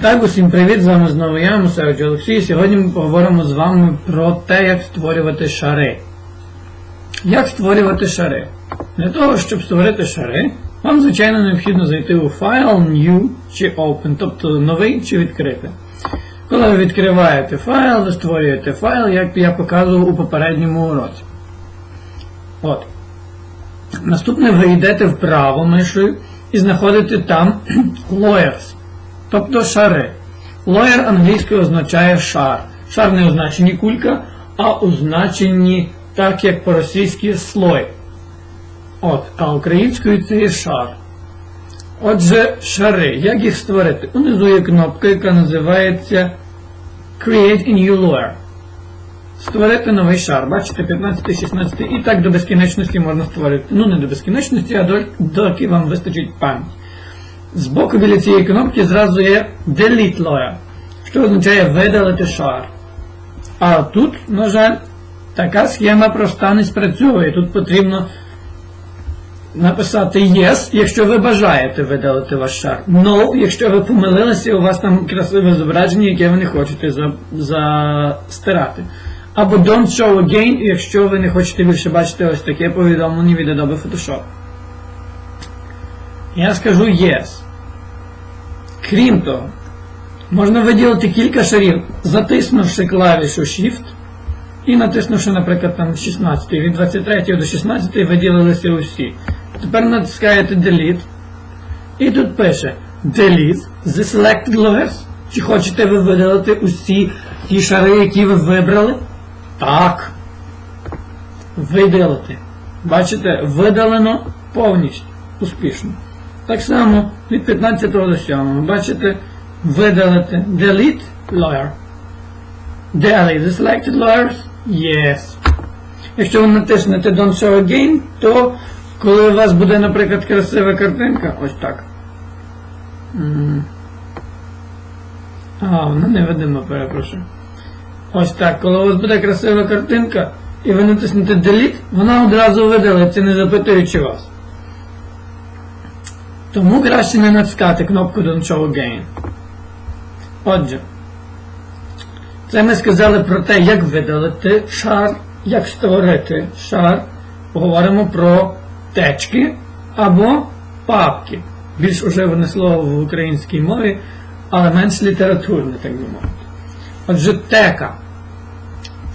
Так, усім привіт, з вами знову я, Мусевич Олексій. Сьогодні ми поговоримо з вами про те, як створювати шари. Як створювати шари? Для того, щоб створити шари, вам, звичайно, необхідно зайти у файл, New чи Open, тобто новий чи відкрити. Коли ви відкриваєте файл, ви створюєте файл, як я показував у попередньому уроці. От. Наступне ви йдете вправо мишою і знаходите там lawyers, тобто шари. Lawyer англійською означає шар. Шар не у значенні кулька, а у так, як по-російськи слой. От, а українською це є шар. Отже, шари. Як їх створити? Унизу є кнопка, яка називається Create a new layer. Створити новий шар. Бачите, 15, 16 і так до безкінечності можна створити. Ну, не до безкінечності, а до, доки вам вистачить пам'ять. Збоку біля цієї кнопки зразу є Delete Layer, що означає видалити шар. А тут, на жаль, така схема проста не спрацьовує. Тут потрібно написати Yes, якщо ви бажаєте видалити ваш шар. No, якщо ви помилилися, у вас там красиве зображення, яке ви не хочете застирати. Або Don't Show Again, якщо ви не хочете більше бачити ось таке повідомлення від Adobe Photoshop. Я скажу Yes. Крім того, можна виділити кілька шарів, затиснувши клавішу Shift і натиснувши, наприклад, там 16, від 23 до 16 виділилися усі. Тепер натискаєте Delete. І тут пише Delete the selected layers. Чи хочете ви видалити усі ті шари, які ви вибрали? Так. Видалити. Бачите, видалено повністю. Успішно. Так само від 15 до 7. Бачите, видалити delete layer. Delete the selected layers? Yes. Якщо ви натиснете Don't Show Again, то коли у вас буде, наприклад, красива картинка, ось так. А, вона невидима, перепрошую. Ось так, коли у вас буде красива картинка, і ви натиснете Delete, вона одразу видалиться, не запитуючи вас. Тому краще не натискати кнопку Don't Show Again. Отже, це ми сказали про те, як видалити шар, як створити шар. Поговоримо про течки або папки. Більш уживане слово в українській мові, але менш літературне, так би мовити. Отже, тека.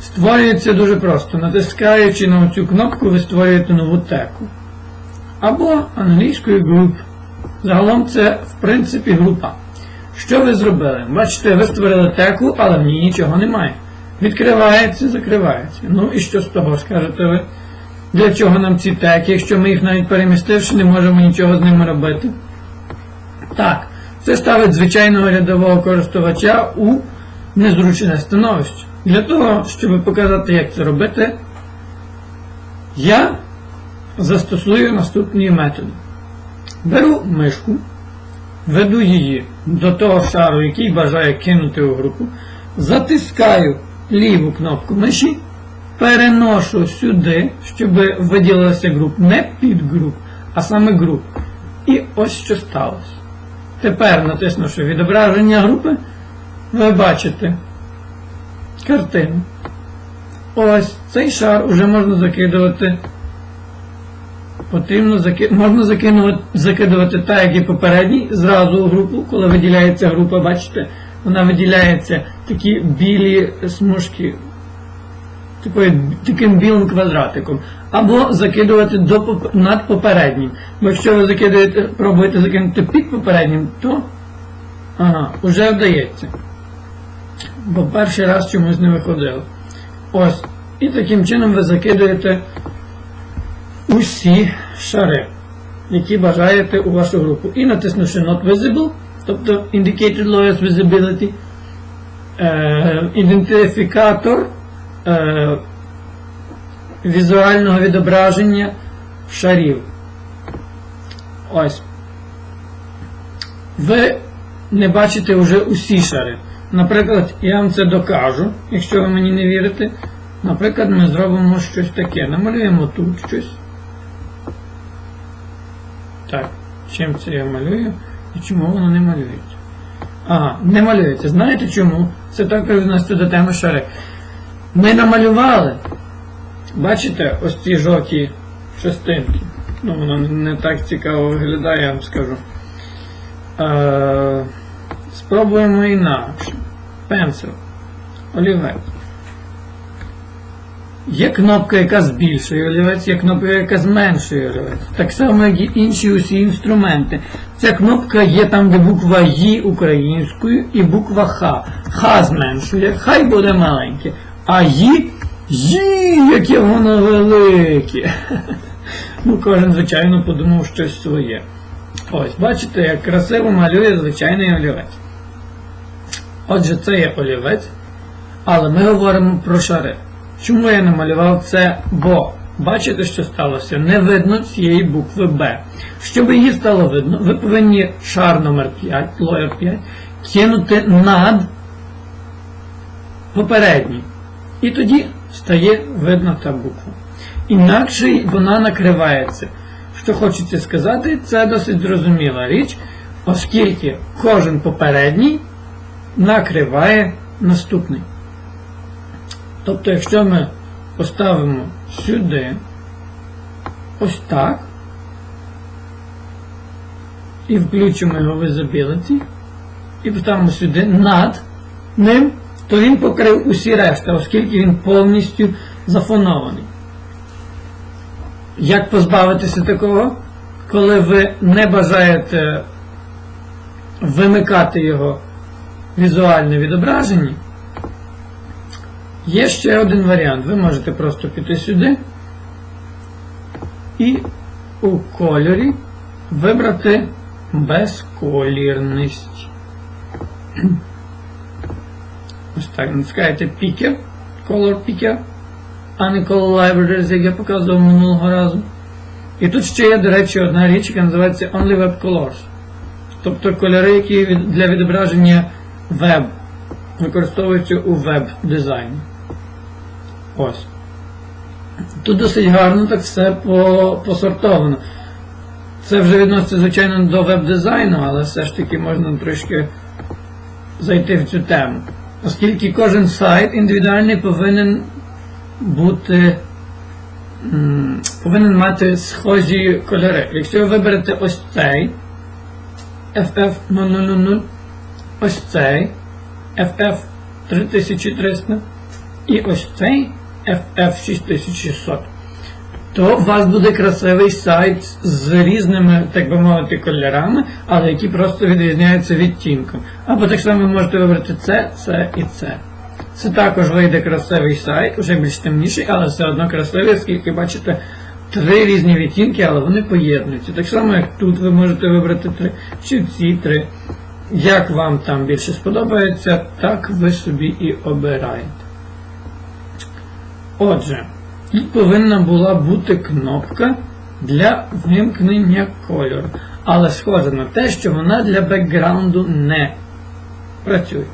Створюється дуже просто. Натискаючи на цю кнопку, ви створюєте нову теку. Або англійською group. Загалом це, в принципі, група. Що ви зробили? Бачите, ви створили теку, але в ній нічого немає. Відкривається, закривається. Ну і що з того, скажете ви? Для чого нам ці теки, якщо ми їх навіть перемістивши, не можемо нічого з ними робити? Так, це ставить звичайного рядового користувача у незручне становище. Для того, щоб показати, як це робити, я застосую наступні методи. Беру мишку, веду її до того шару, який бажаю кинути у групу, затискаю ліву кнопку миші, переношу сюди, щоб виділилася груп, не підгруп, а саме груп. І ось що сталося. Тепер, натиснувши відображення групи, ви бачите картину. Ось цей шар вже можна закидувати. Потрібно заки... можна закинувати, закидувати так, як і попередній, зразу у групу, коли виділяється група, бачите, вона виділяється такі білі смужки, такою, таким білим квадратиком. Або закидувати до, над попереднім. Бо якщо ви закидуєте, пробуєте закинути під попереднім, то ага, вже вдається. Бо перший раз чомусь не виходило. Ось. І таким чином ви закидуєте усі шари, які бажаєте у вашу групу. І натиснувши Not Visible, тобто Indicated Layers Visibility, е, ідентифікатор е, візуального відображення шарів. Ось. Ви не бачите вже усі шари. Наприклад, я вам це докажу, якщо ви мені не вірите. Наприклад, ми зробимо щось таке. Намалюємо тут щось. Так, чим це я малюю і чому воно не малюється? Ага, не малюється. Знаєте чому? Це також відноситься до теми шари. Ми намалювали. Бачите, ось ці жовті частинки. Ну, воно не так цікаво виглядає, я вам скажу. Е, спробуємо інакше. Пенсил. Олівець. Є кнопка, яка збільшує олівець, є кнопка, яка зменшує олівець. Так само, як і інші усі інструменти. Ця кнопка є там, де буква Й українською і буква Х. Х зменшує, хай буде маленьке. А Й, Й, яке воно велике. Ну, кожен, звичайно, подумав щось своє. Ось, бачите, як красиво малює звичайний олівець. Отже, це є олівець, але ми говоримо про шари. Чому я намалював це? Бо бачите, що сталося? Не видно цієї букви Б. Щоб її стало видно, ви повинні шар номер 5, лоєр 5, кинути над попередній. І тоді стає видно та буква. Інакше вона накривається. Що хочеться сказати, це досить зрозуміла річ, оскільки кожен попередній накриває наступний. Тобто, якщо ми поставимо сюди ось так і включимо його в Visibility, і поставимо сюди над ним, то він покрив усі решта, оскільки він повністю зафонований. Як позбавитися такого? Коли ви не бажаєте вимикати його візуальне відображення, Є ще один варіант. Ви можете просто піти сюди і у кольорі вибрати безколірність. Ось так, натискаєте Picker, Color Picker, а не Color Libraries, як я показував минулого разу. І тут ще є, до речі, одна річ, яка називається Only Web Colors. Тобто кольори, які для відображення веб використовуються у веб-дизайні. Ось. Тут досить гарно так все посортовано. Це вже відноситься, звичайно, до веб-дизайну, але все ж таки можна трошки зайти в цю тему. Оскільки кожен сайт індивідуальний повинен бути повинен мати схожі кольори. Якщо ви виберете ось цей FF0000, ось цей FF3300 і ось цей FF6600, то у вас буде красивий сайт з різними, так би мовити, кольорами, але які просто відрізняються відтінком. Або так само ви можете вибрати це, це і це. Це також вийде красивий сайт, уже більш темніший, але все одно красивий, оскільки бачите три різні відтінки, але вони поєднуються. Так само, як тут ви можете вибрати три, чи ці три. Як вам там більше сподобається, так ви собі і обираєте. Отже, тут повинна була бути кнопка для вимкнення кольору. Але схоже на те, що вона для бекграунду не працює.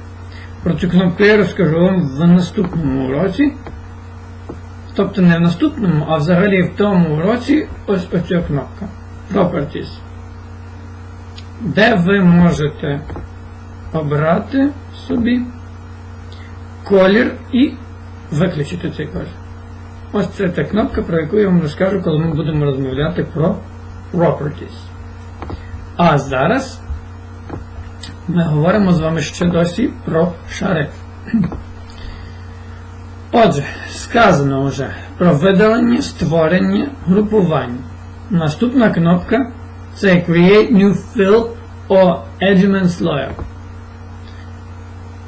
Про цю кнопку я розкажу вам в наступному уроці. Тобто не в наступному, а взагалі в тому уроці ось оця кнопка. Properties. Де ви можете обрати собі колір і виключити цей колір. Ось це та кнопка, про яку я вам розкажу, коли ми будемо розмовляти про Properties. А зараз ми говоримо з вами ще досі про шари. Отже, сказано вже про видалення, створення, групування. Наступна кнопка це Create New Fill or Edgements Layer.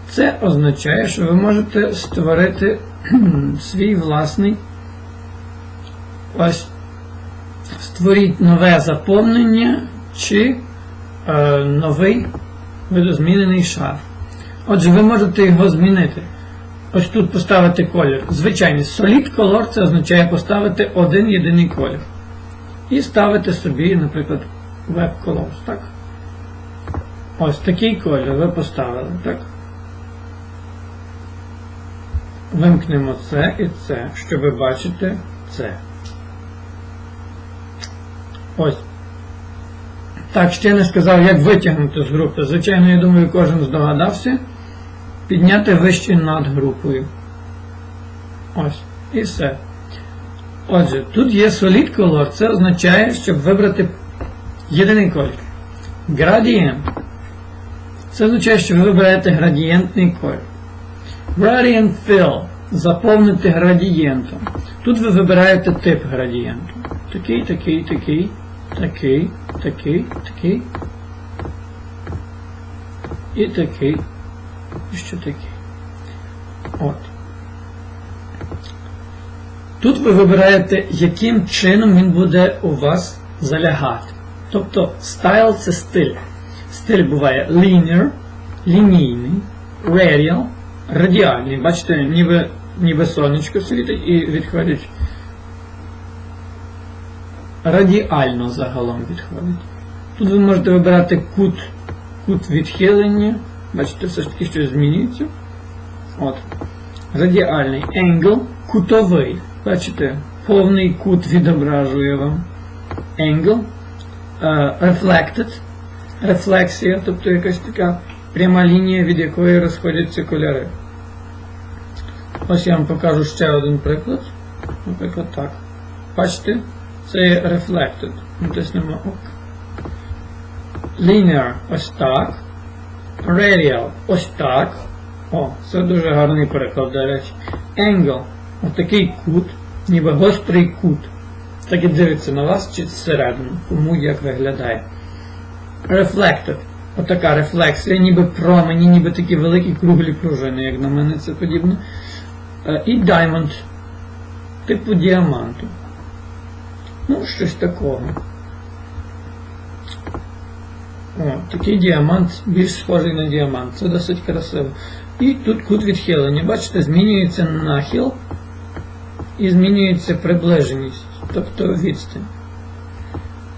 Це означає, що ви можете створити свій власний ось створіть нове заповнення чи е, новий видозмінений шар. Отже, ви можете його змінити. Ось тут поставити колір. Звичайний Solid Color це означає поставити один єдиний колір. І ставити собі, наприклад, Web Colors, так? Ось такий колір ви поставили, так? Вимкнемо це і це, щоб ви бачите це. Ось. Так, ще не сказав, як витягнути з групи. Звичайно, я думаю, кожен здогадався. Підняти вище над групою. Ось. І все. Отже, тут є solid color. Це означає, щоб вибрати єдиний колір. Gradient. Це означає, що ви вибираєте градієнтний колір. Gradient fill. Заповнити градієнтом. Тут ви вибираєте тип градієнту. Такий, такий, такий, такий, такий, такий. І такий. І ще такий. От. Тут ви вибираєте, яким чином він буде у вас залягати. Тобто style це стиль. Стиль буває linear, лінійний, radial, радіальний. Бачите, ніби, ніби сонечко світить і відходить. Радіально загалом відходить. Тут ви можете вибирати кут, кут відхилення. Бачите, все ж таки щось змінюється. От. Радіальний angle, кутовий. Бачите, повний кут відображує вам. Angle. Е, reflected. Рефлексія, тобто якась така пряма лінія, від якої розходяться кольори. Ось я вам покажу ще один приклад. Наприклад, так. Бачите? Це є reflected. Натиснемо ок. Linear ось так. Radial ось так. О, це дуже гарний переклад, до речі. Angle отакий кут, ніби гострий кут. Так і дивиться на вас чи зсередину, кому як виглядає. Reflected. Отака рефлексія, ніби промені, ніби такі великі круглі пружини, як на мене це подібне. Е, І diamond. Типу діаманту. Ну, щось такого. О, такий діамант більш схожий на діамант. Це досить красиво. І тут кут відхилення. Бачите, змінюється нахил і змінюється приближеність, тобто відстань.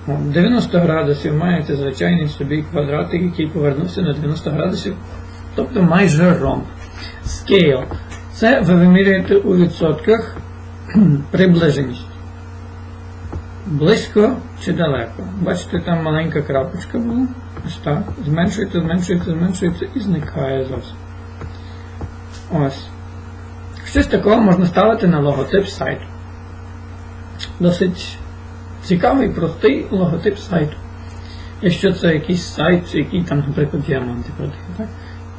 О, 90 градусів маєте звичайний собі квадратик, який повернувся на 90 градусів, тобто майже ромб. Scale. Це ви вимірюєте у відсотках приближеність. Близько чи далеко. Бачите, там маленька крапочка була. Ось так. Зменшується, зменшується, зменшується і зникає зовсім. Ось. Щось такого можна ставити на логотип сайту. Досить цікавий, простий логотип сайту. Якщо це якийсь сайт, який там, наприклад, діаманти продає. Так?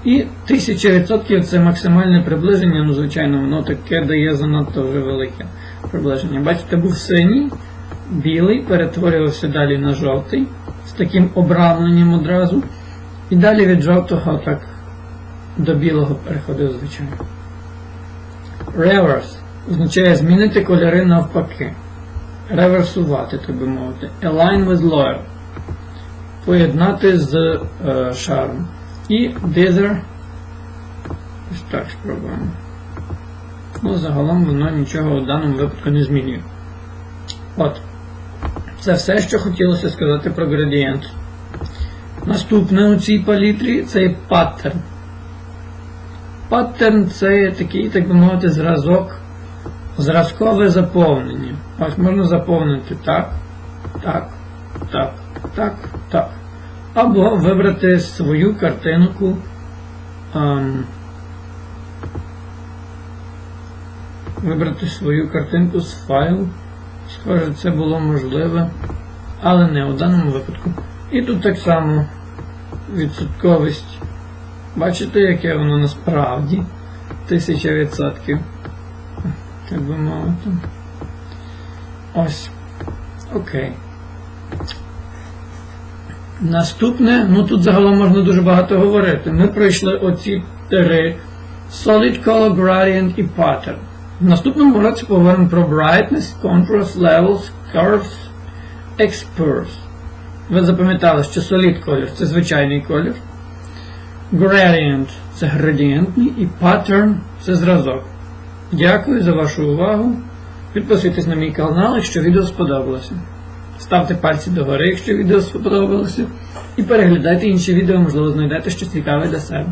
І 1000% це максимальне приближення, ну, звичайно, воно таке дає занадто вже велике приближення. Бачите, був синій, білий, перетворювався далі на жовтий, з таким обрамленням одразу. І далі від жовтого так до білого переходив, звичайно. Reverse означає змінити кольори навпаки. Реверсувати, так би мовити. Align with layer. Поєднати з е, шаром. І dither. Ось так спробуємо. Ну, загалом воно нічого в даному випадку не змінює. От. Це все, що хотілося сказати про градієнт. Наступне у цій палітрі це паттерн. Паттерн це такий, так би мовити, зразок, зразкове заповнення. Ось можна заповнити так, так, так, так, так. Або вибрати свою картинку. Ем, вибрати свою картинку з файлу. Схоже, це було можливе, але не у даному випадку. І тут так само відсотковість. Бачите, яке воно насправді? Тисяча відсотків. Так би мовити. Ось. Окей. Наступне, ну тут загалом можна дуже багато говорити. Ми пройшли оці три Solid Color Gradient і Pattern. В наступному році поговоримо про Brightness, Contrast, Levels, Curves, Experts. Ви запам'ятали, що Solid колір це звичайний колір. Gradient це градієнтний і Pattern це зразок. Дякую за вашу увагу. Підписуйтесь на мій канал, якщо відео сподобалося. Ставте пальці догори, якщо відео сподобалося. І переглядайте інші відео, можливо, знайдете щось цікаве для себе.